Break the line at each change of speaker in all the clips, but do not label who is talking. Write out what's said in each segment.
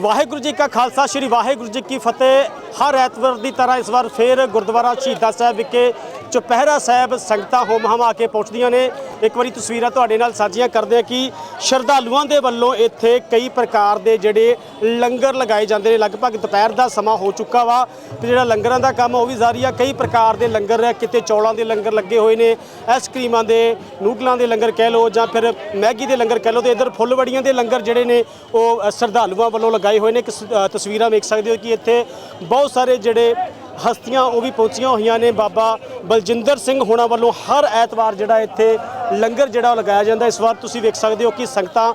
ਵਾਹਿਗੁਰੂ ਜੀ ਕਾ ਖਾਲਸਾ, ਸ੍ਰੀ ਵਾਹਿਗੁਰੂ ਜੀ ਕੀ ਫਤਿਹ। ਹਰ ਐਤਵਾਰ ਦੀ ਤਰ੍ਹਾਂ ਇਸ ਵਾਰ ਫੇਰ ਗੁਰਦੁਆਰਾ ਸ਼ਹੀਦਾਂ ਸਾਹਿਬ ਵਿਖੇ ਚੁਪਹਿਰਾ ਸਾਹਿਬ ਸੰਗਤਾਂ ਹੋਮ ਹਮਾ ਕੇ ਪਹੁੰਚਦੀਆਂ ਨੇ। ਇੱਕ ਵਾਰੀ ਤਸਵੀਰਾਂ ਤੁਹਾਡੇ ਨਾਲ ਸਾਂਝੀਆਂ ਕਰਦੇ ਆ ਕਿ ਸ਼ਰਧਾਲੂਆਂ ਦੇ ਵੱਲੋਂ ਇੱਥੇ ਕਈ ਪ੍ਰਕਾਰ ਦੇ ਜਿਹੜੇ ਲੰਗਰ ਲਗਾਏ ਜਾਂਦੇ ਨੇ। ਲਗਭਗ ਦੁਪਹਿਰ ਦਾ ਸਮਾਂ ਹੋ ਚੁੱਕਾ ਵਾ ਤੇ ਜਿਹੜਾ ਲੰਗਰਾਂ ਦਾ ਕੰਮ ਉਹ ਵੀ ਜਾਰੀ ਆ। ਕਈ ਪ੍ਰਕਾਰ ਦੇ ਲੰਗਰ ਆ, ਕਿਤੇ ਚੌਲਾਂ ਦੇ ਲੰਗਰ ਲੱਗੇ ਹੋਏ ਨੇ ਆਈਸਕ੍ਰੀਮਾਂ ਦੇ ਨੂਡਲਾਂ ਦੇ ਲੰਗਰ ਕਹਿ ਲਓ ਜਾਂ ਫਿਰ ਮੈਗੀ ਦੇ ਲੰਗਰ ਕਹਿ ਲਓ ਤੇ ਇੱਧਰ ਫੁੱਲਵੜੀਆਂ ਦੇ ਲੰਗਰ ਜਿਹੜੇ ਨੇ ਉਹ ਸ਼ਰਧਾਲੂਆਂ ਵੱਲੋਂ ਲਗਾਏ ਹੋਏ ਨੇ। ਤਸਵੀਰਾਂ ਵੇਖ ਸਕਦੇ ਹੋ ਕਿ ਇੱਥੇ ਬਹੁਤ ਸਾਰੇ ਜਿਹੜੇ ਹਸਤੀਆਂ ਉਹ ਵੀ ਪਹੁੰਚੀਆਂ ਹੋਈਆਂ ਨੇ। ਬਾਬਾ ਬਲਜਿੰਦਰ ਸਿੰਘ ਹੋਣਾ ਵੱਲੋਂ ਹਰ ਐਤਵਾਰ ਜਿਹੜਾ ਇੱਥੇ ਲੰਗਰ ਜਿਹੜਾ ਲਗਾਇਆ ਜਾਂਦਾ। ਇਸ ਵਾਰ ਤੁਸੀਂ ਵੇਖ ਸਕਦੇ ਹੋ ਕਿ ਸੰਗਤਾਂ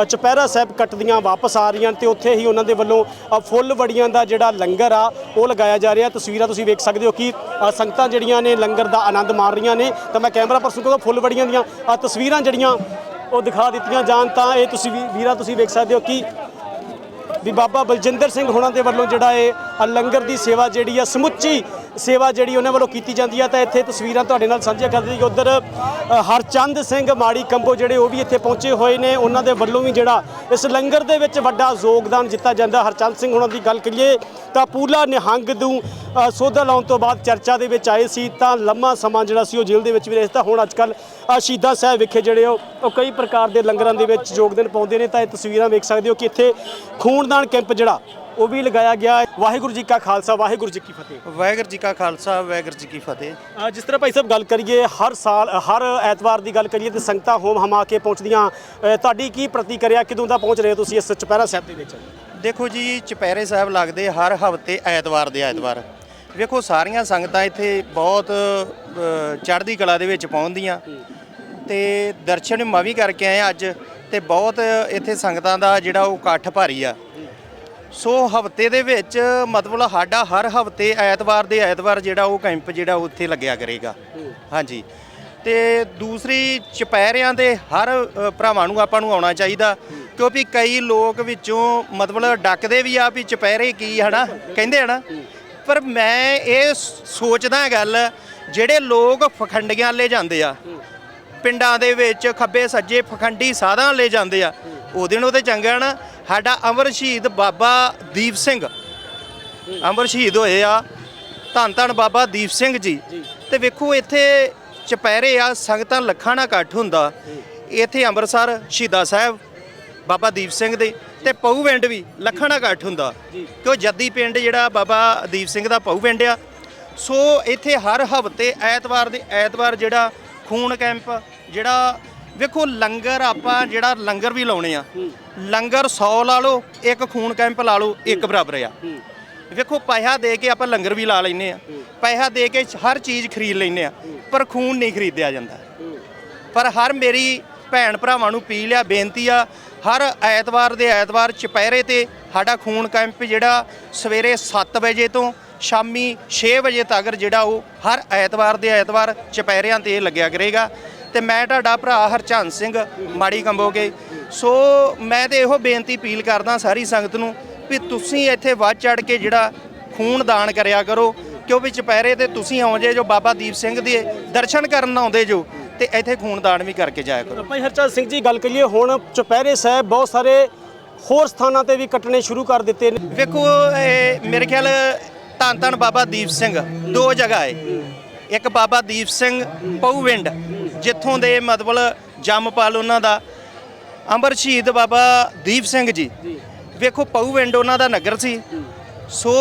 ਅ, ਚੁਪਹਿਰਾ ਸਾਹਿਬ ਕੱਟਦੀਆਂ ਵਾਪਸ ਆ ਰਹੀਆਂ ਨੇ ਤੇ ਉੱਥੇ ਹੀ ਉਹਨਾਂ ਦੇ ਵੱਲੋਂ ਅ, ਫੁੱਲ ਵੜੀਆਂ ਦਾ ਜਿਹੜਾ ਲੰਗਰ ਆ ਉਹ ਲਗਾਇਆ ਜਾ ਰਿਹਾ। ਤਸਵੀਰਾਂ ਤੁਸੀਂ ਵੇਖ ਸਕਦੇ ਹੋ ਕਿ ਸੰਗਤਾਂ ਜਿਹੜੀਆਂ ਨੇ ਲੰਗਰ ਦਾ ਆਨੰਦ ਮਾਣ ਰਹੀਆਂ ਨੇ। ਤਾਂ ਮੈਂ ਕੈਮਰਾ ਪਰਸਨ ਕੋਲ ਫੁੱਲ ਵੜੀਆਂ ਦੀਆਂ ਤਸਵੀਰਾਂ ਜਿਹੜੀਆਂ ਉਹ ਦਿਖਾ ਦਿੱਤੀਆਂ ਜਾਣ। ਤਾਂ ਇਹ ਤੁਸੀਂ ਵੀ ਵੀਰਾ ਤੁਸੀਂ ਵੇਖ ਸਕਦੇ ਹੋ ਕਿ ਵੀ ਬਾਬਾ ਬਲਜਿੰਦਰ ਸਿੰਘ ਹੋਣਾ ਦੇ ਵੱਲੋਂ ਜਿਹੜਾ ਇਹ ਲੰਗਰ ਦੀ ਸੇਵਾ ਜਿਹੜੀ ਆ ਸਮੁੱਚੀ ਸੇਵਾ ਜਿਹੜੀ ਉਹਨਾਂ ਵੱਲੋਂ ਕੀਤੀ ਜਾਂਦੀ ਹੈ ਤਾਂ ਇੱਥੇ ਤਸਵੀਰਾਂ ਤੁਹਾਡੇ ਨਾਲ ਸਾਂਝੀਆਂ ਕਰਦੇ ਕਿ ਉਧਰ ਹਰਚੰਦ ਸਿੰਘ ਮਾੜੀ ਕੰਬੋ ਜਿਹੜੇ ਉਹ ਵੀ ਇੱਥੇ ਪਹੁੰਚੇ ਹੋਏ ਨੇ। ਉਹਨਾਂ ਦੇ ਵੱਲੋਂ ਵੀ ਜਿਹੜਾ ਇਸ ਲੰਗਰ ਦੇ ਵਿੱਚ ਵੱਡਾ ਯੋਗਦਾਨ ਦਿੱਤਾ ਜਾਂਦਾ। ਹਰਚੰਦ ਸਿੰਘ ਉਹਨਾਂ ਦੀ ਗੱਲ ਕਰੀਏ ਤਾਂ ਪੂਲਾ ਨਿਹੰਗ ਨੂੰ ਅ, ਸੋਧਾ ਲਾਉਣ ਤੋਂ ਬਾਅਦ ਚਰਚਾ ਦੇ ਵਿੱਚ ਆਏ ਸੀ ਤਾਂ ਲੰਮਾ ਸਮਾਂ ਜਿਹੜਾ ਸੀ ਉਹ ਜੇਲ੍ਹ ਦੇ ਵਿੱਚ ਵੀ ਰਹੇ ਤਾਂ ਹੁਣ ਅੱਜ ਕੱਲ ਸ਼ਹੀਦਾਂ ਸਾਹਿਬ ਵਿਖੇ ਜਿਹੜੇ ਉਹ ਕਈ ਪ੍ਰਕਾਰ ਦੇ ਲੰਗਰਾਂ ਦੇ ਵਿੱਚ ਯੋਗਦਾਨ ਪਾਉਂਦੇ ਨੇ। ਤਾਂ ਇਹ ਤਸਵੀਰਾਂ ਵੇਖ ਸਕਦੇ ਹੋ ਕਿ ਇੱਥੇ ਖੂਨਦਾਨ ਕੈਂਪ ਜਿਹੜਾ ਉਹ ਵੀ ਲਗਾਇਆ ਗਿਆ। ਹੈ ਵਾਹਿਗੁਰੂ ਜੀ ਕਾ ਖਾਲਸਾ ਵਾਹਿਗੁਰੂ ਜੀ ਕੀ ਫਤਿਹ।
ਵਾਹਿਗੁਰੂ ਜੀ ਕਾ ਖਾਲਸਾ ਵਾਹਿਗੁਰੂ ਜੀ ਕੀ ਫਤਿਹ।
ਅ, ਜਿਸ ਤਰ੍ਹਾਂ ਭਾਈ ਸਾਹਿਬ ਗੱਲ ਕਰੀਏ ਹਰ ਸਾਲ ਹਰ ਐਤਵਾਰ ਦੀ ਗੱਲ ਕਰੀਏ ਤੇ ਸੰਗਤਾਂ ਹੋਮ ਹਮਾ ਕੇ ਪਹੁੰਚਦੀਆਂ। ਅ, ਤੁਹਾਡੀ ਕੀ ਪ੍ਰਤੀਕਿਰਿਆ ਕਿਦੋਂ ਦਾ ਪਹੁੰਚ ਰਹੇ ਹੋ ਤੁਸੀਂ ਇਸ ਚੁਪਹਿਰਾ ਸਾਹਿਬ ਦੇ ਵਿੱਚ?
ਦੇਖੋ ਜੀ ਚੁਪਹਿਰੇ ਸਾਹਿਬ ਲੱਗਦੇ ਹਰ ਹਫ਼ਤੇ ਐਤਵਾਰ ਦੇ ਐਤਵਾਰ। ਵੇਖੋ ਸਾਰੀਆਂ ਸੰਗਤਾਂ ਇੱਥੇ ਬਹੁਤ ਅ, ਚੜ੍ਹਦੀ ਕਲਾ ਦੇ ਵਿੱਚ ਪਹੁੰਚਦੀਆਂ। ਤੇ ਦਰਸ਼ਨ ਮੈਂ ਵੀ ਕਰਕੇ ਆਏ ਅੱਜ ਤੇ ਬਹੁਤ ਇੱਥੇ ਸੰਗਤਾਂ ਦਾ ਜਿਹੜਾ ਉਹ ਇਕੱਠ ਭਾਰੀ ਆ। ਸੋ ਹਫ਼ਤੇ ਦੇ ਵਿੱਚ ਮਤਲਬ ਸਾਡਾ ਹਰ ਹਫ਼ਤੇ ਐਤਵਾਰ ਦੇ ਐਤਵਾਰ ਜਿਹੜਾ ਉਹ ਕੈਂਪ ਜਿਹੜਾ ਉਹ ਉੱਥੇ ਲੱਗਿਆ ਕਰੇਗਾ। ਹਾਂਜੀ। ਤੇ ਦੂਸਰੀ ਚੁਪਹਿਰਿਆਂ ਦੇ ਹਰ ਭਰਾਵਾਂ ਨੂੰ ਆਪਾਂ ਨੂੰ ਆਉਣਾ ਚਾਹੀਦਾ ਕਿਉਂਕਿ ਕਈ ਲੋਕ ਵਿੱਚੋਂ ਮਤਲਬ ਡੱਕਦੇ ਵੀ ਆ ਵੀ ਚੁਪਹਿਰੇ ਕੀ ਹਨਾ? ਕਹਿੰਦੇ ਹਨਾ ਪਰ ਮੈਂ ਇਹ ਸੋਚਦਾ ਗੱਲ ਜਿਹੜੇ ਲੋਕ ਫਖੰਡੀਆਂ ਲੈ ਜਾਂਦੇ ਆ, ਪਿੰਡਾਂ ਦੇ ਵਿੱਚ ਖੱਬੇ ਸੱਜੇ ਫਖੰਡੀ ਸਾਧਾਂ ਲੈ ਜਾਂਦੇ ਆ ਉਹਦੇ ਨੂੰ ਤੇ ਚੰਗਾ ਨਾ। ਸਾਡਾ ਅਮਰ ਸ਼ਹੀਦ ਬਾਬਾ ਦੀਪ ਸਿੰਘ। ਅਮਰ ਸ਼ਹੀਦ ਹੋਏ ਆ। ਧੰਨ ਧੰਨ ਬਾਬਾ ਦੀਪ ਸਿੰਘ ਜੀ। ਤੇ ਵੇਖੋ ਇੱਥੇ ਚੁਪਹਿਰੇ ਆ ਸੰਗਤਾਂ ਲੱਖਾਂ ਨਾਲ ਇਕੱਠ ਹੁੰਦਾ। ਇੱਥੇ ਅੰਮ੍ਰਿਤਸਰ ਸ਼ਹੀਦਾ ਸਾਹਿਬ ਬਾਬਾ ਦੀਪ ਸਿੰਘ ਦੇ ਤੇ ਪਹੂ ਪਿੰਡ ਵੀ ਲੱਖਾਂ ਨਾਲ ਇਕੱਠ ਹੁੰਦਾ। ਕਿਉਂ ਜੱਦੀ ਪਿੰਡ ਜਿਹੜਾ ਬਾਬਾ ਦੀਪ ਸਿੰਘ ਦਾ ਪਹੂ ਪਿੰਡ ਆ। ਸੋ ਇੱਥੇ ਹਰ ਹਫ਼ਤੇ ਐਤਵਾਰ ਦੇ ਐਤਵਾਰ ਜਿਹੜਾ ਖੂਨ ਕੈਂਪ ਜਿਹੜਾ ਵੇਖੋ ਲੰਗਰ ਆਪਾਂ ਜਿਹੜਾ ਲੰਗਰ ਵੀ ਲਾਉਣੇ ਆ। ਲੰਗਰ 100 ਲਾ ਲਓ ਇੱਕ ਖੂਨ ਕੈਂਪ ਲਾ ਲਓ ਇੱਕ ਬਰਾਬਰ ਆ। ਵੇਖੋ ਪੈਸਾ ਦੇ ਕੇ ਆਪਾਂ ਲੰਗਰ ਵੀ ਲਾ ਲੈਨੇ ਆ। ਪੈਸਾ ਦੇ ਕੇ ਹਰ ਚੀਜ਼ ਖਰੀਦ ਲੈਨੇ ਆ ਪਰ ਖੂਨ ਨਹੀਂ ਖਰੀਦਿਆ ਜਾਂਦਾ। ਪਰ ਹਰ ਮੇਰੀ ਭੈਣ ਭਰਾਵਾਂ ਨੂੰ ਪੀ ਲਿਆ ਬੇਨਤੀ ਆ ਹਰ ਐਤਵਾਰ ਦੇ ਐਤਵਾਰ ਚੁਪਹਿਰੇ ਤੇ ਸਾਡਾ ਖੂਨ ਕੈਂਪ ਜਿਹੜਾ ਸਵੇਰੇ 7 ਵਜੇ ਤੋਂ ਸ਼ਾਮੀ 6 ਵਜੇ ਤੱਕ ਜਿਹੜਾ ਉਹ ਹਰ ਐਤਵਾਰ ਦੇ ਐਤਵਾਰ ਚੁਪਹਿਰਿਆਂ ਤੇ ਲੱਗਿਆ ਕਰੇਗਾ। ਤੇ ਮੈਂ ਤੁਹਾਡਾ ਭਰਾ ਹਰਚੰਦ ਸਿੰਘ ਮਾੜੀ ਕੰਬੋਗੇ ਸੋ ਮੈਂ ਤੇ ਇਹੋ ਬੇਨਤੀ ਅਪੀਲ ਕਰਦਾ ਸਾਰੀ ਸੰਗਤ ਨੂੰ ਵੀ ਤੁਸੀਂ ਇੱਥੇ ਵੱਧ ਚੜ ਕੇ ਜਿਹੜਾ ਖੂਨ ਦਾਨ ਕਰਿਆ ਕਰੋ ਕਿਉਂਕਿ ਚੁਪਹਿਰੇ ਤੇ ਤੁਸੀਂ ਆਉਂਦੇ ਜੋ ਬਾਬਾ ਦੀਪ ਸਿੰਘ ਦੇ ਦਰਸ਼ਨ ਕਰਨ ਆਉਂਦੇ ਜੋ ਤੇ ਇੱਥੇ ਖੂਨਦਾਨ ਵੀ ਕਰਕੇ ਜਾਇਆ ਕਰੋ।
ਭਾਈ ਹਰਚੰਦ ਸਿੰਘ ਜੀ ਗੱਲ ਕਰੀਏ ਹੁਣ ਚੁਪਹਿਰੇ ਸਾਹਿਬ ਬਹੁਤ ਸਾਰੇ ਹੋਰ ਸਥਾਨਾਂ ਤੇ ਵੀ ਕੱਟਣੇ ਸ਼ੁਰੂ ਕਰ ਦਿੱਤੇ ਨੇ।
ਵੇਖੋ ਇਹ ਮੇਰੇ ਖਿਆਲ ਧੰਨ ਧੰਨ ਬਾਬਾ ਦੀਪ ਸਿੰਘ ਦੋ ਜਗ੍ਹਾ ਹੈ। ਇੱਕ ਬਾਬਾ ਦੀਪ ਸਿੰਘ ਪਉਵਿੰਡ ਜਿੱਥੋਂ ਦੇ ਮਤਲਬ ਜੰਮਪਲ ਉਹਨਾਂ ਦਾ ਅੰਮ੍ਰਿਤ ਸ਼ਹੀਦ ਬਾਬਾ ਦੀਪ ਸਿੰਘ ਜੀ। ਵੇਖੋ ਪਉਵਿੰਡ ਉਹਨਾਂ ਦਾ ਨਗਰ ਸੀ। ਸੋ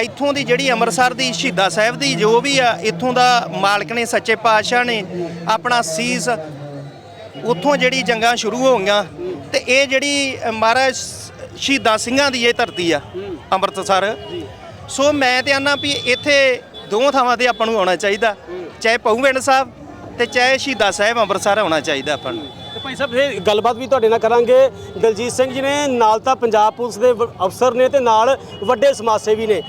ਇੱਥੋਂ ਦੀ ਜਿਹੜੀ ਅੰਮ੍ਰਿਤਸਰ ਦੀ ਸ਼ਹੀਦਾ ਸਾਹਿਬ ਦੀ ਜੋ ਵੀ ਆ ਇੱਥੋਂ ਦਾ ਮਾਲਕ ਨੇ ਸੱਚੇ ਪਾਤਸ਼ਾਹ ਨੇ ਆਪਣਾ ਸੀਸ ਉੱਥੋਂ ਜਿਹੜੀ ਜੰਗਾਂ ਸ਼ੁਰੂ ਹੋ ਗਈਆਂ। ਤੇ ਇਹ ਜਿਹੜੀ ਮਹਾਰਾਜ ਸ਼ਹੀਦਾਂ ਸਿੰਘਾਂ ਦੀ ਇਹ ਧਰਤੀ ਆ ਅੰਮ੍ਰਿਤਸਰ। ਸੋ ਮੈਂ ਤੇ ਆਨਾ ਵੀ ਇੱਥੇ ਦੋਵਾਂ ਥਾਵਾਂ ਤੇ ਆਪਾਂ ਨੂੰ ਆਉਣਾ ਚਾਹੀਦਾ। ਚਾਹੇ ਪਹੂਵਿੰਡ ਸਾਹਿਬ ਤੇ ਚਾਹੇ ਸ਼ਹੀਦਾਂ ਸਾਹਿਬ ਅੰਮ੍ਰਿਤਸਰ ਆਉਣਾ ਚਾਹੀਦਾ ਆਪਾਂ ਨੂੰ।
ਤੇ ਭਾਈ ਸਾਹਿਬ ਇਹ ਗੱਲਬਾਤ ਵੀ ਤੁਹਾਡੇ ਨਾਲ ਕਰਾਂਗੇ। ਦਲਜੀਤ ਸਿੰਘ ਜੀ ਨੇ ਨਾਲ ਤਾਂ ਪੰਜਾਬ ਪੁਲਿਸ ਦੇ ਵ- ਅਫਸਰ ਨੇ ਤੇ ਨਾਲ ਵੱਡੇ ਸਮਾਜ ਸੇਵੀ ਨੇ।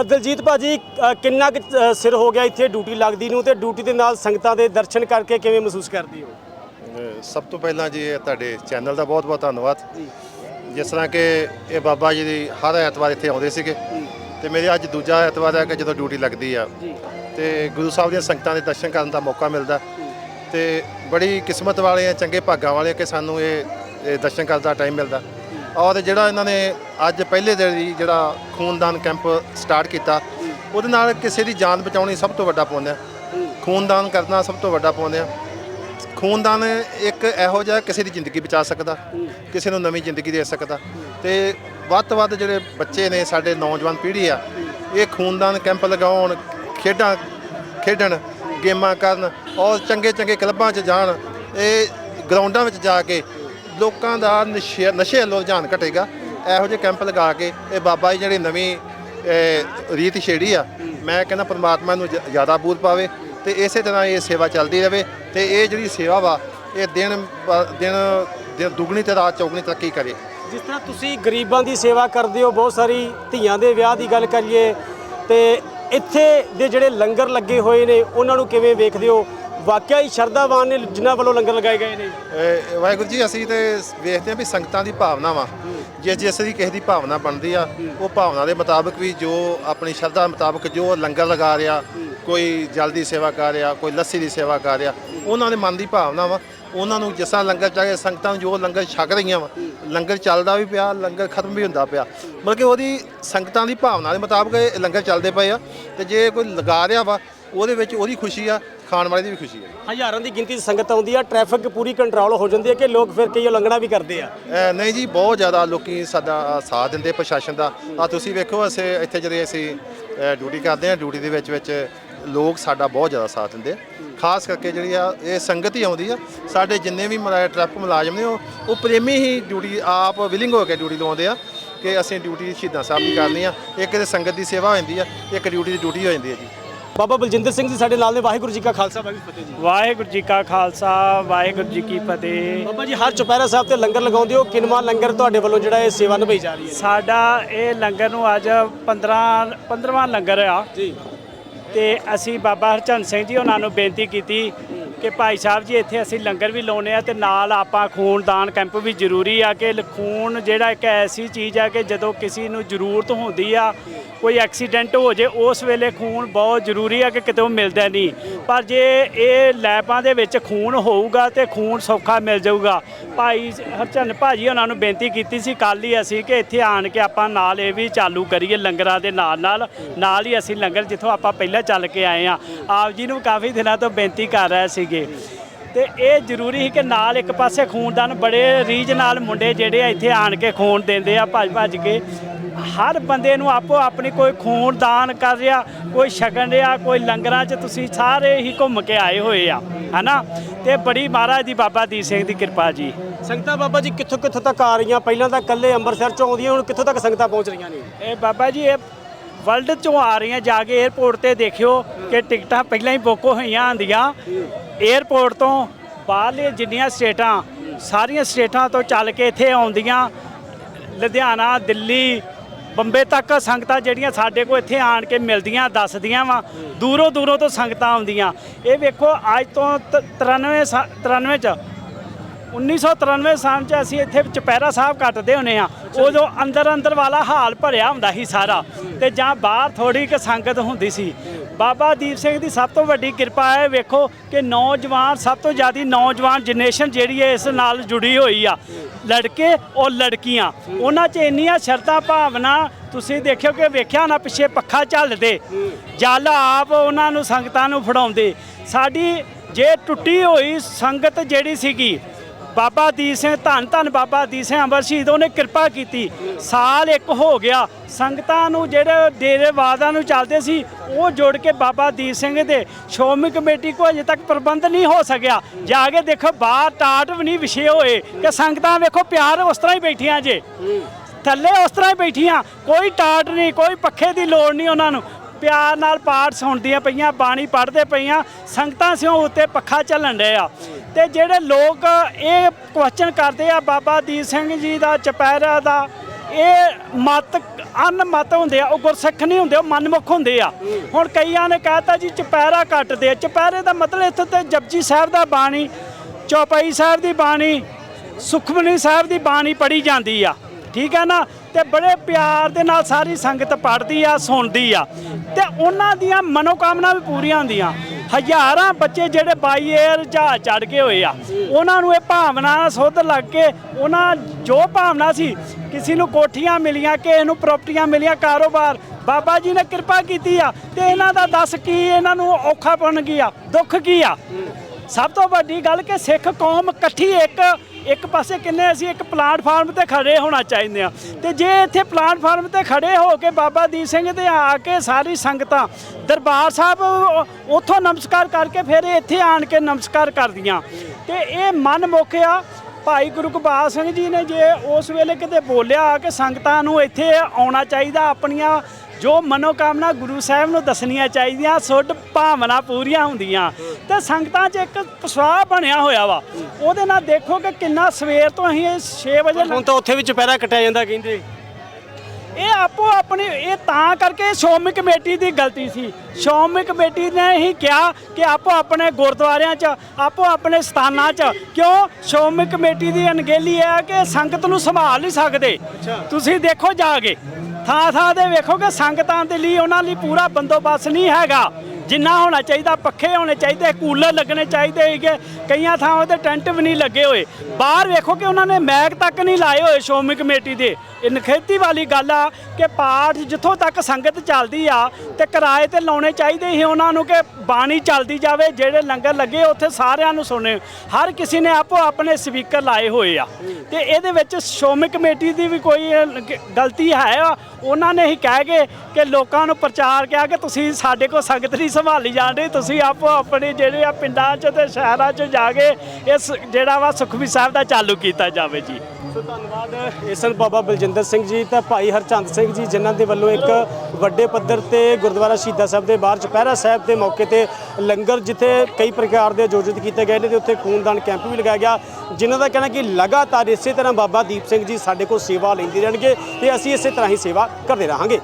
ਅ, ਦਲਜੀਤ ਭਾਜੀ ਅ, ਕਿੰਨਾ ਕੁ, ਅ, ਸਿਰ ਹੋ ਗਿਆ ਇੱਥੇ ਡਿਊਟੀ ਲੱਗਦੀ ਨੂੰ ਤੇ ਡਿਊਟੀ ਦੇ ਨਾਲ ਸੰਗਤਾਂ ਦੇ ਦਰਸ਼ਨ ਕਰਕੇ ਕਿਵੇਂ ਮਹਿਸੂਸ ਕਰਦੀ ਹੋ?
ਅਹ ਸਭ ਤੋਂ ਪਹਿਲਾਂ ਜੀ ਇਹ ਤੁਹਾਡੇ ਚੈਨਲ ਦਾ ਬਹੁਤ-ਬਹੁਤ ਧੰਨਵਾਦ। ਜਿਸ ਤਰ੍ਹਾਂ ਕਿ ਇਹ ਬਾਬਾ ਜੀ ਦੀ ਹਰ ਐਤਵਾਰ ਇੱਥੇ ਆਉਂਦੇ ਸੀਗੇ। ਤੇ ਮੇਰੇ ਅੱਜ ਦੂਜਾ ਐਤਵਾਰ ਹੈ ਕਿ ਜਦੋਂ ਡਿਊਟੀ ਲੱਗਦੀ ਆ। ਤੇ ਗੁਰੂ ਸਾਹਿਬ ਦੀਆਂ ਸੰਗਤਾਂ ਦੇ ਦਰਸ਼ਨ ਕਰਨ ਦਾ ਮੌਕਾ ਮਿਲਦਾ। ਤੇ ਬੜੀ ਕਿਸਮਤ ਵਾਲੇ ਆ, ਚੰਗੇ ਭਾਗਾਂ ਵਾਲੇ ਆ ਕਿ ਸਾਨੂੰ ਇਹ ਇਹ ਦਰਸ਼ਨ ਕਰਨ ਦਾ ਟਾਈਮ ਮਿਲਦਾ। ਔਰ ਜਿਹੜਾ ਇਹਨਾਂ ਨੇ ਅੱਜ ਪਹਿਲੇ ਦਿਨ ਹੀ ਜਿਹੜਾ ਖੂਨਦਾਨ ਕੈਂਪ ਸਟਾਰਟ ਕੀਤਾ, ਉਹਦੇ ਨਾਲ ਕਿਸੇ ਦੀ ਜਾਨ ਬਚਾਉਣੀ ਸਭ ਤੋਂ ਵੱਡਾ ਪੁੰਨ ਹੈ ਖੂਨਦਾਨ ਕਰਨਾ ਸਭ ਤੋਂ ਵੱਡਾ ਪੁੰਨ ਹੈ ਖੂਨਦਾਨ ਇੱਕ ਇਹੋ ਜਿਹਾ ਕਿਸੇ ਦੀ ਜ਼ਿੰਦਗੀ ਬਚਾ ਸਕਦਾ, ਕਿਸੇ ਨੂੰ ਨਵੀਂ ਜ਼ਿੰਦਗੀ ਦੇ ਸਕਦਾ। ਤੇ ਵੱਧ ਤੋਂ ਵੱਧ ਜਿਹੜੇ ਬੱਚੇ ਨੇ, ਸਾਡੇ ਨੌਜਵਾਨ ਪੀੜ੍ਹੀ ਆ, ਇਹ ਖੂਨਦਾਨ ਕੈਂਪ ਲਗਾਉਣ, ਖੇਡਾਂ, ਖੇਡਣ ਗੇਮਾਂ ਕਰਨ ਔਰ ਚੰਗੇ ਚੰਗੇ ਕਲੱਬਾਂ 'ਚ ਜਾਣ, ਇਹ ਗਰਾਊਂਡਾਂ ਵਿੱਚ ਜਾ ਕੇ ਲੋਕਾਂ ਦਾ ਨਸ਼ੇ ਨਸ਼ੇ ਵੱਲੋਂ ਰੁਝਾਨ ਘਟੇਗਾ। ਇਹੋ ਜਿਹੇ ਕੈਂਪ ਲਗਾ ਕੇ ਇਹ ਬਾਬਾ ਜੀ ਜਿਹੜੀ ਨਵੀਂ ਰੀਤ ਛੇੜੀ ਆ, ਮੈਂ ਕਹਿੰਦਾ ਪਰਮਾਤਮਾ ਨੂੰ ਜ- ਜ਼ਿਆਦਾ ਬੂਤ ਪਾਵੇ ਤੇ ਇਸੇ ਤਰ੍ਹਾਂ ਇਹ ਸੇਵਾ ਚੱਲਦੀ ਰਹੇ ਤੇ ਇਹ ਜਿਹੜੀ ਸੇਵਾ ਵਾ, ਇਹ ਦਿਨ ਦਿਨ ਦਿਨ ਦੁੱਗਣੀ ਤੇ ਰਾਤ ਚੌਗਣੀ ਤਰੱਕੀ ਕਰੇ।
ਜਿਸ ਤਰ੍ਹਾਂ ਤੁਸੀਂ ਗਰੀਬਾਂ ਦੀ ਸੇਵਾ ਕਰਦੇ ਹੋ, ਬਹੁਤ ਸਾਰੀ ਧੀਆਂ ਦੇ ਵਿਆਹ ਦੀ ਗੱਲ ਕਰੀਏ ਤੇ ਇੱਥੇ ਦੇ ਜਿਹੜੇ ਲੰਗਰ ਲੱਗੇ ਹੋਏ ਨੇ, ਉਹਨਾਂ ਨੂੰ ਕਿਵੇਂ ਵੇਖਦੇ ਹੋ? ਵਾਕਿਆ ਹੀ ਸ਼ਰਧਾਵਾਨ ਨੇ ਜਿਨ੍ਹਾਂ ਵੱਲੋਂ ਲੰਗਰ ਲਗਾਏ ਗਏ ਨੇ।
ਇਹ ਵਾਹਿਗੁਰੂ ਜੀ, ਅਸੀਂ ਤੇ ਵੇਖਦੇ ਹਾਂ ਵੀ ਸੰਗਤਾਂ ਦੀ ਭਾਵਨਾ ਵਾ। ਜੇ ਜਿਸ ਦੀ ਕਿਸੇ ਦੀ ਭਾਵਨਾ ਬਣਦੀ ਆ, ਉਹ ਭਾਵਨਾ ਦੇ ਮੁਤਾਬਕ ਵੀ ਜੋ ਆਪਣੀ ਸ਼ਰਧਾ ਮੁਤਾਬਕ ਜੋ ਲੰਗਰ ਲਗਾ ਰਿਹਾ, ਕੋਈ ਜਲ ਦੀ ਸੇਵਾ ਕਰ ਰਿਹਾ, ਕੋਈ ਲੱਸੀ ਦੀ ਸੇਵਾ ਕਰ ਰਿਹਾ, ਉਹਨਾਂ ਦੇ ਮਨ ਦੀ ਭਾਵਨਾ ਵਾ। ਉਹਨਾਂ ਨੂੰ ਜਿਸ ਤਰ੍ਹਾਂ ਲੰਗਰ ਚਾਹੇ ਸੰਗਤਾਂ ਨੂੰ ਜੋ ਲੰਗਰ ਛਕ ਰਹੀਆਂ ਵਾ ਲੰਗਰ ਚੱਲਦਾ ਵੀ ਪਿਆ ਲੰਗਰ ਖਤਮ ਵੀ ਹੁੰਦਾ ਪਿਆ। ਮਤਲਬ ਕਿ ਉਹਦੀ ਸੰਗਤਾਂ ਦੀ ਭਾਵਨਾ ਦੇ ਮੁਤਾਬਕ ਇਹ ਲੰਗਰ ਚੱਲਦੇ ਪਏ ਆ ਤੇ ਜੇ ਕੋਈ ਲਗਾ ਰਿਹਾ ਵਾ ਉਹਦੇ ਵਿੱਚ ਉਹਦੀ ਖੁਸ਼ੀ ਆ ਖਾਣ ਵਾਲੇ ਦੀ ਵੀ ਖੁਸ਼ੀ ਆ।
ਹਜ਼ਾਰਾਂ ਦੀ ਗਿਣਤੀ 'ਚ ਸੰਗਤ ਆਉਂਦੀ ਆ ਟ੍ਰੈਫਿਕ ਪੂਰੀ ਕੰਟਰੋਲ ਹੋ ਜਾਂਦੀ ਹੈ ਕਿ ਲੋਕ ਫਿਰ ਕਈ ਲੰਗਣਾ ਵੀ ਕਰਦੇ ਆ?
ਅ, ਨਹੀਂ ਜੀ ਬਹੁਤ ਜ਼ਿਆਦਾ ਲੋਕੀ ਸਾਡਾ ਸਾਥ ਦਿੰਦੇ ਪ੍ਰਸ਼ਾਸਨ ਦਾ। ਆ ਤੁਸੀਂ ਵੇਖੋ ਅਸੀਂ ਇੱਥੇ ਜਿਹੜੇ ਅਸੀਂ ਡਿਊਟੀ ਕਰਦੇ ਆ ਡਿਊਟੀ ਦੇ ਵਿੱਚ ਵਿੱਚ ਲੋਕ ਸਾਡਾ ਬਹੁਤ ਜ਼ਿਆਦਾ ਸਾਥ ਦਿੰਦੇ ਆ। ਖਾਸ ਕਰਕੇ ਜਿਹੜੀ ਆ ਇਹ ਸੰਗਤ ਹੀ ਆਉਂਦੀ ਆ। ਸਾਡੇ ਜਿੰਨੇ ਵੀ ਮਲਾ- ਟ੍ਰੈਫਿਕ ਮੁਲਾਜ਼ਮ ਨੇ ਉਹ ਉਹ ਪ੍ਰੇਮੀ ਹੀ ਡਿਊਟੀ ਆਪ ਵਿਲਿੰਗ ਹੋ ਕੇ ਡਿਊਟੀ ਲਵਾਉਂਦੇ ਆ ਕਿ ਅਸੀਂ ਡਿਊਟੀ ਸ਼ਹੀਦਾਂ ਸਾਹਿਬ ਦੀ ਕਰਨੀ ਆ। ਇੱਕ ਤੇ ਸੰਗਤ ਦੀ ਸੇਵਾ ਹੋ ਜਾਂਦੀ ਆ ਇੱਕ ਡਿਊਟੀ ਦੀ ਡਿਊਟੀ ਹੋ ਜਾਂਦੀ ਆ ਜੀ।
ਬਾਬਾ ਬਲਜਿੰਦਰ ਸਿੰਘ ਜੀ ਸਾਡੇ ਨਾਲ ਨੇ ਵਾਹਿਗੁਰੂ ਜੀ ਕਾ ਖਾਲਸਾ ਵਾਹਿਗੁਰੂ ਜੀ ਕੀ ਫਤਿਹ ਜੀ।
ਵਾਹਿਗੁਰੂ ਜੀ ਕਾ ਖਾਲਸਾ ਵਾਹਿਗੁਰੂ ਜੀ ਕੀ ਫਤਿਹ।
ਬਾਬਾ ਜੀ ਹਰ ਚੁਪਹਿਰਾ ਸਾਹਿਬ ਤੇ ਲੰਗਰ ਲਗਾਉਂਦੇ ਹੋ ਕਿਨਵਾ ਲੰਗਰ ਤੁਹਾਡੇ ਵੱਲੋਂ ਜਿਹੜਾ ਇਹ ਸੇਵਾ ਨਿਭਾਈ ਜਾ ਰਹੀ ਹੈ?
ਸਾਡਾ ਇਹ ਲੰਗਰ ਨੂੰ ਅੱਜ 15 15ਵਾਂ ਲੰਗਰ ਆ।
ਜੀ।
ਤੇ ਅਸੀਂ ਬਾਬਾ ਹਰਚੰਦ ਸਿੰਘ ਜੀ ਉਹਨਾਂ ਨੂੰ ਬੇਨਤੀ ਕੀਤੀ ਕਿ ਭਾਈ ਸਾਹਿਬ ਜੀ, ਇੱਥੇ ਅਸੀਂ ਲੰਗਰ ਵੀ ਲਾਉਨੇ ਆ ਤੇ ਨਾਲ ਆਪਾਂ ਖੂਨਦਾਨ ਕੈਂਪ ਵੀ ਜ਼ਰੂਰੀ ਆ ਕਿ ਖੂਨ ਜਿਹੜਾ ਇੱਕ ਐਸੀ ਚੀਜ਼ ਆ ਕਿ ਜਦੋਂ ਕਿਸੇ ਨੂੰ ਜ਼ਰੂਰਤ ਹੁੰਦੀ ਆ, ਕੋਈ ਐਕਸੀਡੈਂਟ ਹੋ ਜੇ, ਉਸ ਵੇਲੇ ਖੂਨ ਬਹੁਤ ਜ਼ਰੂਰੀ ਆ ਕਿ ਕਿਤੇ ਉਹ ਮਿਲਦਾ ਨਹੀਂ। ਪਰ ਜੇ ਇਹ ਲੈਬਾਂ ਦੇ ਵਿੱਚ ਖੂਨ ਹੋਊਗਾ ਤੇ ਖੂਨ ਸੌਖਾ ਮਿਲ ਜਾਊਗਾ। ਭਾਈ ਹਰਚੰਦ ਭਾਜੀ, ਉਹਨਾਂ ਨੂੰ ਬੇਨਤੀ ਕੀਤੀ ਸੀ ਕੱਲ ਹੀ ਅਸੀਂ ਕਿ ਇੱਥੇ ਆਣ ਕੇ ਆਪਾਂ ਨਾਲ ਇਹ ਵੀ ਚਾਲੂ ਕਰੀਏ ਲੰਗਰਾਂ ਦੇ ਨਾਲ ਨਾਲ। ਨਾਲ ਹੀ ਅਸੀਂ ਲੰਗਰ ਜਿੱਥੋਂ ਆਪਾਂ ਪਹਿਲਾਂ ਚੱਲ ਕੇ ਆਏ ਆ ਆਪ ਜੀ ਨੂੰ ਕਾਫੀ ਦਿਨਾਂ ਤੋਂ ਬੇਨਤੀ ਕਰ ਰਹੇ ਸੀਗੇ। ਤੇ ਇਹ ਜ਼ਰੂਰੀ ਸੀ ਕਿ ਨਾਲ ਇੱਕ ਪਾਸੇ ਖੂਨਦਾਨ ਬੜੇ ਰੀਝ ਨਾਲ ਮੁੰਡੇ ਜਿਹੜੇ ਆ ਇੱਥੇ ਆਣ ਕੇ ਖੂਨ ਦਿੰਦੇ ਆ ਭੱਜ ਭੱਜ ਕੇ। ਹਰ ਬੰਦੇ ਨੂੰ ਆਪੋ ਆਪਣੀ ਕੋਈ ਖੂਨਦਾਨ ਕਰ ਰਿਹਾ ਕੋਈ ਛਕਣ ਰਿਹਾ ਕੋਈ ਲੰਗਰਾਂ 'ਚ ਤੁਸੀਂ ਸਾਰੇ ਹੀ ਘੁੰਮ ਕੇ ਆਏ ਹੋਏ ਆ ਹਨਾ? ਤੇ ਬੜੀ ਮਹਾਰਾਜ ਦੀ ਬਾਬਾ ਦੀਪ ਸਿੰਘ ਦੀ ਕਿਰਪਾ ਜੀ।
ਸੰਗਤਾਂ ਬਾਬਾ ਜੀ ਕਿੱਥੋਂ ਕਿੱਥੋਂ ਤੱਕ ਆ ਰਹੀਆਂ? ਪਹਿਲਾਂ ਤਾਂ ਇਕੱਲੇ ਅੰਮ੍ਰਿਤਸਰ ਚੋਂ ਆਉਂਦੀਆਂ ਹੁਣ ਕਿੱਥੋਂ ਤੱਕ ਸੰਗਤਾਂ ਪਹੁੰਚ ਰਹੀਆਂ ਨੇ?
ਇਹ ਬਾਬਾ ਜੀ ਇਹ ਵਰਲਡ ਚੋਂ ਆ ਰਹੀਆਂ ਜਾ ਕੇ 에ਅਰਪੋਰਟ ਤੇ ਦੇਖਿਓ ਕਿ ਟਿਕਟਾਂ ਪਹਿਲਾਂ ਹੀ ਬੁੱਕ ਹੋਈਆਂ ਆਂਦੀਆਂ 에ਅਰਪੋਰਟ ਤੋਂ ਬਾਹਰਲੇ ਜਿੰਨੀਆਂ ਸਟੇਟਾਂ, ਸਾਰੀਆਂ ਸਟੇਟਾਂ ਤੋਂ ਚੱਲ ਕੇ ਇੱਥੇ ਆਉਂਦੀਆਂ। ਲੁਧਿਆਣਾ, ਦਿੱਲੀ, ਬੰਬੇ ਤੱਕ ਸੰਗਤਾਂ ਜਿਹੜੀਆਂ ਸਾਡੇ ਕੋਲ ਇੱਥੇ ਆਣ ਕੇ ਮਿਲਦੀਆਂ, ਦੱਸਦੀਆਂ ਵਾ। ਦੂਰੋਂ ਦੂਰੋਂ ਤੋਂ ਸੰਗਤਾਂ ਆਉਂਦੀਆਂ। ਇਹ ਵੇਖੋ, ਅੱਜ ਤੋਂ ਤ- 93 ਸਾ- 93 ਚ 1993 ਸਾਲ ਚ ਅਸੀਂ ਇੱਥੇ ਚੁਪਹਿਰਾ ਸਾਹਿਬ ਕੱਟਦੇ ਹੁੰਨੇ ਆ। ਉਦੋਂ ਅੰਦਰ ਅੰਦਰ ਵਾਲਾ ਹਾਲ ਭਰਿਆ ਹੁੰਦਾ ਸੀ ਸਾਰਾ। ਤੇ ਜਾਂ ਬਾਹਰ ਥੋੜੀ ਕੁ ਸੰਗਤ ਹੁੰਦੀ ਸੀ। ਬਾਬਾ ਦੀਪ ਸਿੰਘ ਦੀ ਸਭ ਤੋਂ ਵੱਡੀ ਕਿਰਪਾ ਹੈ, ਵੇਖੋ ਕਿ ਨੌਜਵਾਨ, ਸਭ ਤੋਂ ਜ਼ਿਆਦਾ ਨੌਜਵਾਨ ਜਨਰੇਸ਼ਨ ਜਿਹੜੀ ਹੈ, ਇਸ ਨਾਲ ਜੁੜੀ ਹੋਈ ਆ। ਲੜਕੇ ਔਰ ਲੜਕੀਆਂ। ਉਹਨਾਂ 'ਚ ਇੰਨੀਆਂ ਸ਼ਰਤਾਂ ਭਾਵਨਾ ਤੁਸੀਂ ਦੇਖਿਓ ਕਿ ਵੇਖਿਆ ਨਾ ਪਿੱਛੇ ਪੱਖਾ ਝੱਲਦੇ। ਜਲ ਆਪ ਉਹਨਾਂ ਨੂੰ ਸੰਗਤਾਂ ਨੂੰ ਫੜਾਉਂਦੇ। ਸਾਡੀ ਜੇ ਟੁੱਟੀ ਹੋਈ ਸੰਗਤ ਜਿਹੜੀ ਸੀਗੀ ਬਾਬਾ ਦੀਪ ਸਿੰਘ ਧੰਨ ਧੰਨ ਬਾਬਾ ਦੀਪ ਸਿੰਘ ਅੰਬਰ ਸ਼ਹੀਦ ਉਹਨੇ ਕਿਰਪਾ ਕੀਤੀ। ਸਾਲ ਇੱਕ ਹੋ ਗਿਆ ਸੰਗਤਾਂ ਨੂੰ ਜਿਹੜੇ ਡੇਰੇਵਾਦਾਂ ਨੂੰ ਚੱਲਦੇ ਸੀ ਉਹ ਜੁੜ ਕੇ ਬਾਬਾ ਦੀਪ ਸਿੰਘ ਦੇ ਸ਼੍ਰੋਮਣੀ ਕਮੇਟੀ ਕੋ ਅਜੇ ਤੱਕ ਪ੍ਰਬੰਧ ਨਹੀਂ ਹੋ ਸਕਿਆ। ਜਾ ਕੇ ਦੇਖੋ ਬਾਹਰ ਟਾਟ ਵੀ ਨਹੀਂ ਵਿਛੇ ਹੋਏ ਕਿ ਸੰਗਤਾਂ ਵੇਖੋ ਪਿਆਰ ਉਸ ਤਰ੍ਹਾਂ ਹੀ ਬੈਠੀਆਂ ਜੇ। ਥੱਲੇ ਉਸ ਤਰ੍ਹਾਂ ਹੀ ਬੈਠੀਆਂ ਕੋਈ ਟਾਟ ਨਹੀਂ ਕੋਈ ਪੱਖੇ ਦੀ ਲੋੜ ਨਹੀਂ ਉਹਨਾਂ ਨੂੰ। ਪਿਆਰ ਨਾਲ ਪਾਠ ਸੁਣਦੀਆਂ ਪਈਆਂ, ਬਾਣੀ ਪੜ੍ਹਦੇ ਪਈਆਂ, ਸੰਗਤਾਂ ਸਿਓ ਉੱਤੇ ਪੱਖਾ ਚੱਲਣ ਆ ਤੇ ਜਿਹੜੇ ਲੋਕ ਇਹ ਕੁਐਸਚਨ ਕਰਦੇ ਆ, ਬਾਬਾ ਦੀਪ ਸਿੰਘ ਜੀ ਦਾ ਚਪੈਰਾ ਦਾ, ਇਹ ਮਤ ਅਨ ਮਤ ਹੁੰਦੇ ਆ, ਉਹ ਗੁਰਸਿੱਖ ਨਹੀਂ ਹੁੰਦੇ, ਉਹ ਮਨਮੁਖ ਹੁੰਦੇ ਆ। ਹੁਣ ਕਈਆਂ ਨੇ ਕਹਤਾ ਜੀ ਚਪੈਰਾ ਕੱਟਦੇ ਆ। ਚਪੈਰੇ ਦਾ ਮਤਲਬ ਇੱਥੇ ਤੇ ਜਪਜੀ ਸਾਹਿਬ ਦਾ ਬਾਣੀ, ਚੌਪਈ ਸਾਹਿਬ ਦੀ ਬਾਣੀ, ਸੁਖਮਨੀ ਸਾਹਿਬ ਦੀ ਬਾਣੀ ਪੜੀ ਜਾਂਦੀ ਆ। ਠੀਕ ਹੈ ਨਾ? ਤੇ ਬੜੇ ਪਿਆਰ ਦੇ ਨਾਲ ਸਾਰੀ ਸੰਗਤ ਪੜ੍ਹਦੀ ਆ, ਸੁਣਦੀ ਆ। ਤੇ ਉਹਨਾਂ ਦੀਆਂ ਮਨੋਕਾਮਨਾ ਵੀ ਪੂਰੀਆਂ ਹੁੰਦੀਆਂ। ਹਜ਼ਾਰਾਂ ਬੱਚੇ ਜਿਹੜੇ ਬਾਈ 에ਅਰ ਜਹਾਜ਼ ਚੜ ਕੇ ਹੋਏ ਆ। ਉਹਨਾਂ ਨੂੰ ਇਹ ਭਾਵਨਾ ਸੁੱਧ ਲੱਗ ਕੇ ਉਹਨਾਂ ਜੋ ਭਾਵਨਾ ਸੀ, ਕਿਸੇ ਨੂੰ ਕੋਠੀਆਂ ਮਿਲੀਆਂ, ਕਿਸੇ ਨੂੰ ਪ੍ਰਾਪਰਟੀਆਂ ਮਿਲੀਆਂ, ਕਾਰੋਬਾਰ। ਬਾਬਾ ਜੀ ਨੇ ਕਿਰਪਾ ਕੀਤੀ ਆ ਤੇ ਇਹਨਾਂ ਦਾ ਦੱਸ ਕੀ ਇਹਨਾਂ ਨੂੰ ਔਖਾਪਣ ਕੀ ਆ ਦੁੱਖ ਕੀ ਆ? ਸਭ ਤੋਂ ਵੱਡੀ ਗੱਲ ਕਿ ਸਿੱਖ ਕੌਮ ਇਕੱਠੀ ਇੱਕ ਇੱਕ ਪਾਸੇ ਕਿੰਨੇ ਅਸੀਂ ਇੱਕ ਪਲਾਟਫਾਰਮ ਤੇ ਖੜੇ ਹੋਣਾ ਚਾਹੀਦੇ ਆ ਤੇ ਜੇ ਇੱਥੇ ਪਲਾਟਫਾਰਮ ਤੇ ਖੜੇ ਹੋ ਕੇ ਬਾਬਾ ਦੀਪ ਸਿੰਘ ਦੇ ਆ ਕੇ ਸਾਰੀ ਸੰਗਤਾਂ, ਦਰਬਾਰ ਸਾਹਿਬ ਉੱਥੋਂ ਨਮਸਕਾਰ ਕਰਕੇ ਫਿਰ ਇੱਥੇ ਆਣ ਕੇ ਨਮਸਕਾਰ ਕਰਦੀਆਂ। ਤੇ ਇਹ ਮਨ ਮੁੱਕਿਆ ਭਾਈ ਗੁਰੂ ਗੋਬਿੰਦ ਸਿੰਘ ਜੀ ਨੇ ਜੇ ਉਸ ਵੇਲੇ ਕਿਤੇ ਬੋਲਿਆ ਕਿ ਸੰਗਤਾਂ ਨੂੰ ਇੱਥੇ ਆਉਣਾ ਚਾਹੀਦਾ, ਆਪਣੀਆਂ ਜੋ ਮਨੋਕਾਮਨਾ ਗੁਰੂ ਸਾਹਿਬ ਨੂੰ ਦੱਸਣੀਆਂ ਚਾਹੀਦੀਆਂ ਸੁੱਧ ਭਾਵਨਾ ਪੂਰੀਆਂ ਹੁੰਦੀਆਂ। ਤੇ ਸੰਗਤਾਂ 'ਚ ਇੱਕ ਵਿਸ਼ਵਾਸ ਬਣਿਆ ਹੋਇਆ ਵਾ। ਉਹਦੇ ਨਾਲ ਦੇਖੋ ਕਿ ਕਿੰਨਾ ਸਵੇਰ ਤੋਂ ਅਸੀਂ 6 ਵਜੇ
ਹੁਣ ਤਾਂ ਉੱਥੇ ਵੀ ਚੁਪਹਿਰਾ ਕੱਟਿਆ ਜਾਂਦਾ ਕਹਿੰਦੇ।
ਇਹ ਆਪੋ ਆਪਣੀ ਇਹ ਤਾਂ ਕਰਕੇ ਸ਼੍ਰੋਮਣੀ ਕਮੇਟੀ ਦੀ ਗਲਤੀ ਸੀ। ਸ਼੍ਰੋਮਣੀ ਕਮੇਟੀ ਨੇ ਹੀ ਕਿਹਾ ਕਿ ਆਪੋ ਆਪਣੇ ਗੁਰਦੁਆਰਿਆਂ 'ਚ ਆਪੋ ਆਪਣੇ ਸਥਾਨਾਂ 'ਚ ਕਿਉਂ? ਸ਼੍ਰੋਮਣੀ ਕਮੇਟੀ ਦੀ ਅਣਗਹਿਲੀ ਹੈ ਕਿ ਸੰਗਤ ਨੂੰ ਸੰਭਾਲ ਨਹੀਂ ਸਕਦੇ। ਤੁਸੀਂ ਦੇਖੋ ਜਾ ਕੇ। ਥਾਂ ਥਾਂ 'ਤੇ ਵੇਖੋ ਕਿ ਸੰਗਤਾਂ ਦੇ ਲਈ ਉਹਨਾਂ ਲਈ ਪੂਰਾ ਬੰਦੋਬਸਤ ਨਹੀਂ ਹੈਗਾ। ਜਿੰਨਾ ਹੋਣਾ ਚਾਹੀਦਾ, ਪੱਖੇ ਹੋਣੇ ਚਾਹੀਦੇ, ਕੂਲਰ ਲੱਗਣੇ ਚਾਹੀਦੇ ਹੈਗੇ ਕਈਆਂ ਥਾਵਾਂ ਤੇ ਟੈਂਟ ਵੀ ਨਹੀਂ ਲੱਗੇ ਹੋਏ। ਬਾਹਰ ਵੇਖੋ ਕਿ ਉਹਨਾਂ ਨੇ ਮੈਕ ਤੱਕ ਨਹੀਂ ਲਾਏ ਹੋਏ ਸ਼੍ਰੋਮਣੀ ਕਮੇਟੀ ਦੇ। ਇਹ ਨਖੇਤੀ ਵਾਲੀ ਗੱਲ ਆ ਕਿ ਪਾਠ ਜਿੱਥੋਂ ਤੱਕ ਸੰਗਤ ਚੱਲਦੀ ਆ ਤੇ ਕਿਰਾਏ ਤੇ ਲਾਉਣੇ ਚਾਹੀਦੇ ਸੀ ਉਹਨਾਂ ਨੂੰ ਕਿ ਬਾਣੀ ਚੱਲਦੀ ਜਾਵੇ, ਜਿਹੜੇ ਲੰਗਰ ਲੱਗੇ ਉੱਥੇ ਸਾਰਿਆਂ ਨੂੰ ਸੁਣੇ। ਹਰ ਕਿਸੇ ਨੇ ਆਪੋ ਆਪਣੇ ਸਪੀਕਰ ਲਾਏ ਹੋਏ ਆ। ਤੇ ਇਹਦੇ ਵਿੱਚ ਸ਼੍ਰੋਮਣੀ ਕਮੇਟੀ ਦੀ ਵੀ ਕੋਈ ਗਲਤੀ ਹੈ ਆ। ਉਹਨਾਂ ਨੇ ਹੀ ਕਹਿ ਕੇ ਕਿ ਲੋਕਾਂ ਨੂੰ ਪ੍ਰਚਾਰ ਕਿਹਾ ਕਿ ਤੁਸੀਂ ਸਾਡੇ ਕੋਲ ਸੰਗਤ ਨਹੀਂ ਸੰਭਾਲੀ ਜਾਂਦੇ। ਤੁਸੀਂ ਆਪੋ ਆਪਣੀ ਜਿਹੜੇ ਆ ਪਿੰਡਾਂ 'ਚ ਤੇ ਸ਼ਹਿਰਾਂ 'ਚ ਜਾ ਕੇ ਇਸ ਜਿਹੜਾ ਵਾ ਸੁਖਬੀ ਸਾਹਿਬ ਦਾ ਚਾਲੂ ਕੀਤਾ ਜਾਵੇ ਜੀ।
ਸੋ ਧੰਨਵਾਦ ਇਸਨ ਬਾਬਾ ਬਲਜਿੰਦਰ ਸਿੰਘ ਜੀ ਤੇ ਭਾਈ ਹਰਚੰਦ ਸਿੰਘ ਜੀ, ਜਿਨ੍ਹਾਂ ਦੇ ਵੱਲੋਂ ਇੱਕ ਵੱਡੇ ਪੱਧਰ ਤੇ ਗੁਰਦੁਆਰਾ ਸ਼ਹੀਦਾਂ ਸਾਹਿਬ ਦੇ ਬਾਹਰ ਚੁਪਹਿਰਾ ਸਾਹਿਬ ਦੇ ਮੌਕੇ ਤੇ ਲੰਗਰ ਜਿੱਥੇ ਕਈ ਪ੍ਰਕਾਰ ਦੇ ਆਯੋਜਿਤ ਕੀਤੇ ਗਏ ਨੇ ਤੇ ਉੱਥੇ ਖੂਨਦਾਨ ਕੈਂਪ ਵੀ ਲਗਾਇਆ ਗਿਆ, ਜਿਨ੍ਹਾਂ ਦਾ ਕਹਿਣਾ ਕਿ ਲਗਾਤਾਰ ਇਸੇ ਤਰ੍ਹਾਂ ਬਾਬਾ ਦੀਪ ਸਿੰਘ ਜੀ ਸਾਡੇ ਕੋਲ ਸੇਵਾ ਲੈਂਦੇ ਰਹਿਣਗੇ ਤੇ ਅਸੀਂ ਇਸੇ ਤਰ੍ਹਾਂ ਹੀ ਸੇਵਾ ਕਰਦੇ ਰਹਾਂਗੇ।